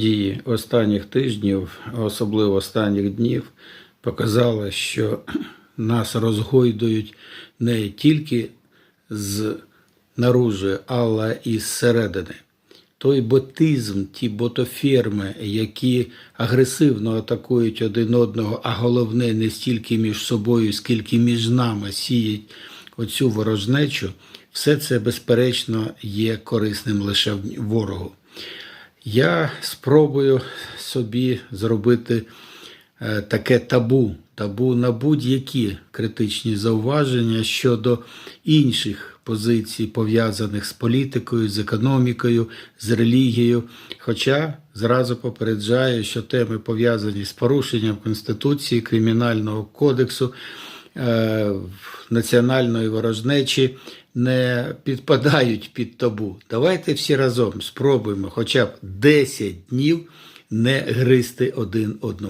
Дії останніх тижнів, особливо останніх днів, показали, що нас розгойдують не тільки з наружу, але і зсередини. Той ботизм, ті ботоферми, які агресивно атакують один одного, а головне не стільки між собою, скільки між нами сіють оцю ворожнечу, все це безперечно є корисним лише ворогу. Я спробую собі зробити е, таке табу, табу на будь-які критичні зауваження щодо інших позицій, пов'язаних з політикою, з економікою, з релігією. Хоча зразу попереджаю, що теми пов'язані з порушенням Конституції, Кримінального кодексу, національної ворожнечі не підпадають під табу. Давайте всі разом спробуємо хоча б 10 днів не гризти один одного.